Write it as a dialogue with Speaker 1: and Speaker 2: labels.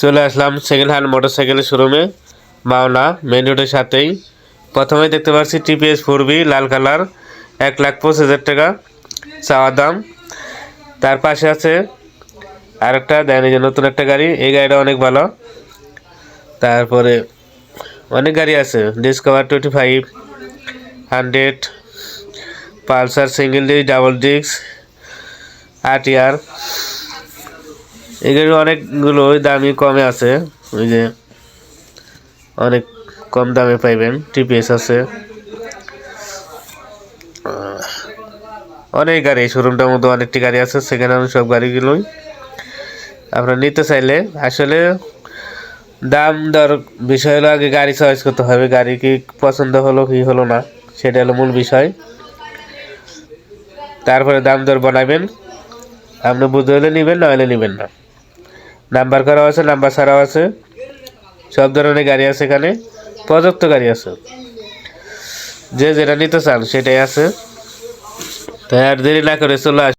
Speaker 1: চলে আসলাম second hand motor সাইকেলের শোরুমে মাওনা মেন রোডের সাথেই। প্রথমে দেখতে পাচ্ছি টিপিএস ফোর বি লাল কালার এক লাখ পঁচিশ হাজার টাকা চাওয়া দাম। তার পাশে আছে আরেকটা এই যে নতুন একটা গাড়ি, এই গাড়িটা অনেক ভালো। তারপরে অনেক গাড়ি আছে Discover twenty five hundred Pulsar single disc double disc আটিয়ার এগুলো অনেকগুলো দামি কমে আছে। ওই যে অনেক কম দামে পাইবেন, টিপিএস আছে। অনেক গাড়ি শোরুমটার মধ্যে অনেকটি গাড়ি আছে, সেখানে আমি সব গাড়িগুলোই আপনারা নিতে চাইলে। আসলে দাম দর বিষয় হলো, আগে গাড়ি চয়েস করতে হবে, গাড়ি কি পছন্দ হলো কি হলো না, সেটা হলো মূল বিষয়। তারপরে দাম দর বানাবেন আপনি বুঝতে হলে নেবেন, না হলে নেবেন না। নাম্বার করা আছে, নাম্বার ছাড়াও আছে। সব ধরনের গাড়ি আছে এখানে। পর্যাপ্ত গাড়ি আছে। যে যেটা নিতে চান, সেটাই আছে। তাই আর দেরি না করে চলে আস